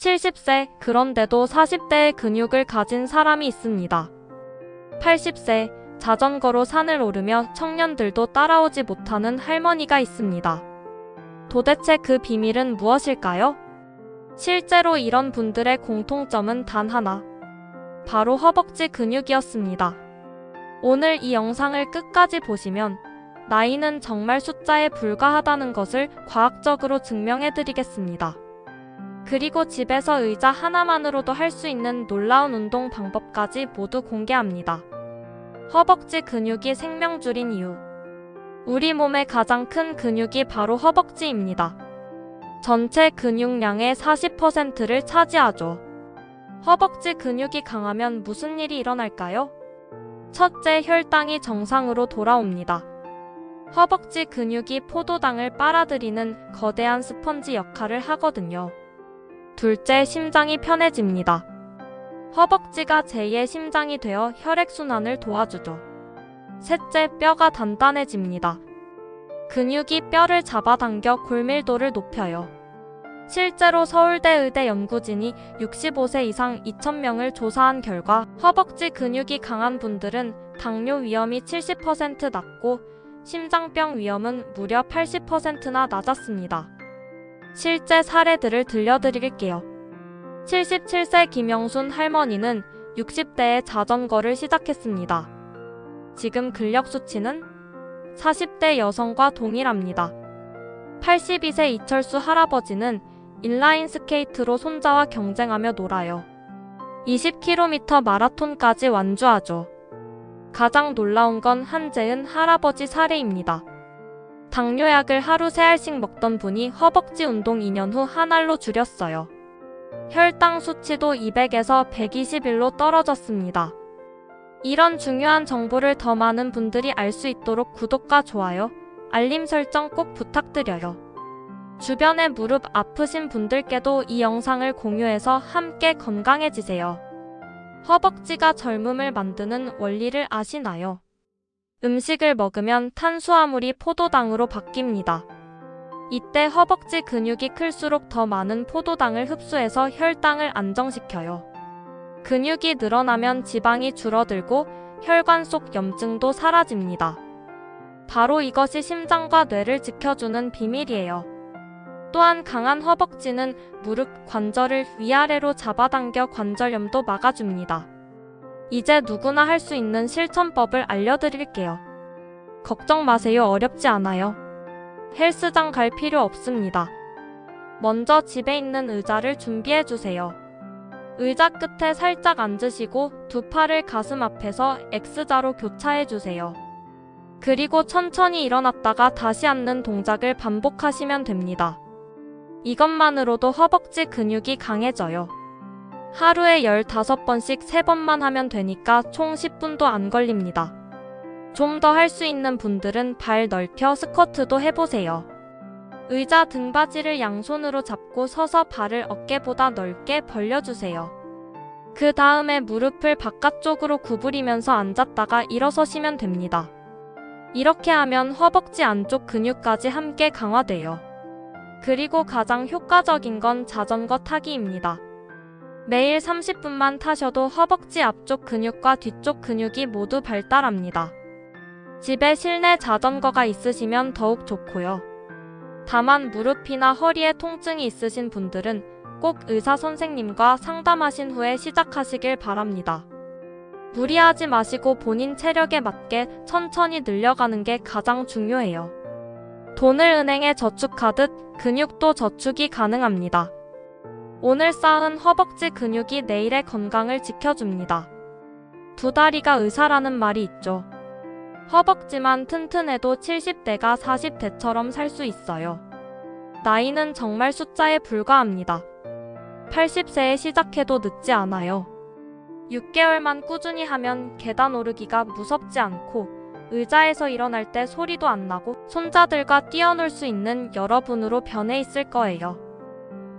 70세, 그런데도 40대의 근육을 가진 사람이 있습니다. 80세, 자전거로 산을 오르며 청년들도 따라오지 못하는 할머니가 있습니다. 도대체 그 비밀은 무엇일까요? 실제로 이런 분들의 공통점은 단 하나. 바로 허벅지 근육이었습니다. 오늘 이 영상을 끝까지 보시면 나이는 정말 숫자에 불과하다는 것을 과학적으로 증명해 드리겠습니다. 그리고 집에서 의자 하나만으로도 할 수 있는 놀라운 운동 방법까지 모두 공개합니다. 허벅지 근육이 생명줄인 이유. 우리 몸의 가장 큰 근육이 바로 허벅지입니다. 전체 근육량의 40%를 차지하죠. 허벅지 근육이 강하면 무슨 일이 일어날까요? 첫째, 혈당이 정상으로 돌아옵니다. 허벅지 근육이 포도당을 빨아들이는 거대한 스펀지 역할을 하거든요. 둘째, 심장이 편해집니다. 허벅지가 제2의 심장이 되어 혈액순환을 도와주죠. 셋째, 뼈가 단단해집니다. 근육이 뼈를 잡아당겨 골밀도를 높여요. 실제로 서울대 의대 연구진이 65세 이상 2,000명을 조사한 결과 허벅지 근육이 강한 분들은 당뇨 위험이 70% 낮고 심장병 위험은 무려 80%나 낮았습니다. 실제 사례들을 들려드릴게요. 77세 김영순 할머니는 60대에 자전거를 시작했습니다. 지금 근력 수치는 40대 여성과 동일합니다. 82세 이철수 할아버지는 인라인 스케이트로 손자와 경쟁하며 놀아요. 20km 마라톤까지 완주하죠. 가장 놀라운 건 한재은 할아버지 사례입니다. 당뇨약을 하루 세 알씩 먹던 분이 허벅지 운동 2년 후 한 알로 줄였어요. 혈당 수치도 200에서 121로 떨어졌습니다. 이런 중요한 정보를 더 많은 분들이 알 수 있도록 구독과 좋아요, 알림 설정 꼭 부탁드려요. 주변에 무릎 아프신 분들께도 이 영상을 공유해서 함께 건강해지세요. 허벅지가 젊음을 만드는 원리를 아시나요? 음식을 먹으면 탄수화물이 포도당으로 바뀝니다. 이때 허벅지 근육이 클수록 더 많은 포도당을 흡수해서 혈당을 안정시켜요. 근육이 늘어나면 지방이 줄어들고 혈관 속 염증도 사라집니다. 바로 이것이 심장과 뇌를 지켜주는 비밀이에요. 또한 강한 허벅지는 무릎 관절을 위아래로 잡아당겨 관절염도 막아줍니다. 이제 누구나 할 수 있는 실천법을 알려드릴게요. 걱정 마세요. 어렵지 않아요. 헬스장 갈 필요 없습니다. 먼저 집에 있는 의자를 준비해 주세요. 의자 끝에 살짝 앉으시고 두 팔을 가슴 앞에서 X자로 교차해 주세요. 그리고 천천히 일어났다가 다시 앉는 동작을 반복하시면 됩니다. 이것만으로도 허벅지 근육이 강해져요. 하루에 15번씩 3번만 하면 되니까 총 10분도 안 걸립니다. 좀 더 할 수 있는 분들은 발 넓혀 스쿼트도 해보세요. 의자 등받이를 양손으로 잡고 서서 발을 어깨보다 넓게 벌려주세요. 그 다음에 무릎을 바깥쪽으로 구부리면서 앉았다가 일어서시면 됩니다. 이렇게 하면 허벅지 안쪽 근육까지 함께 강화돼요. 그리고 가장 효과적인 건 자전거 타기입니다. 매일 30분만 타셔도 허벅지 앞쪽 근육과 뒤쪽 근육이 모두 발달합니다. 집에 실내 자전거가 있으시면 더욱 좋고요. 다만 무릎이나 허리에 통증이 있으신 분들은 꼭 의사 선생님과 상담하신 후에 시작하시길 바랍니다. 무리하지 마시고 본인 체력에 맞게 천천히 늘려가는 게 가장 중요해요. 돈을 은행에 저축하듯 근육도 저축이 가능합니다. 오늘 쌓은 허벅지 근육이 내일의 건강을 지켜줍니다. 두 다리가 의사라는 말이 있죠. 허벅지만 튼튼해도 70대가 40대처럼 살 수 있어요. 나이는 정말 숫자에 불과합니다. 80세에 시작해도 늦지 않아요. 6개월만 꾸준히 하면 계단 오르기가 무섭지 않고 의자에서 일어날 때 소리도 안 나고 손자들과 뛰어놀 수 있는 여러분으로 변해 있을 거예요.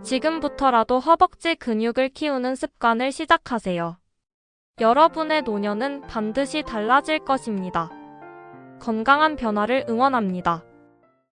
지금부터라도 허벅지 근육을 키우는 습관을 시작하세요. 여러분의 노년은 반드시 달라질 것입니다. 건강한 변화를 응원합니다.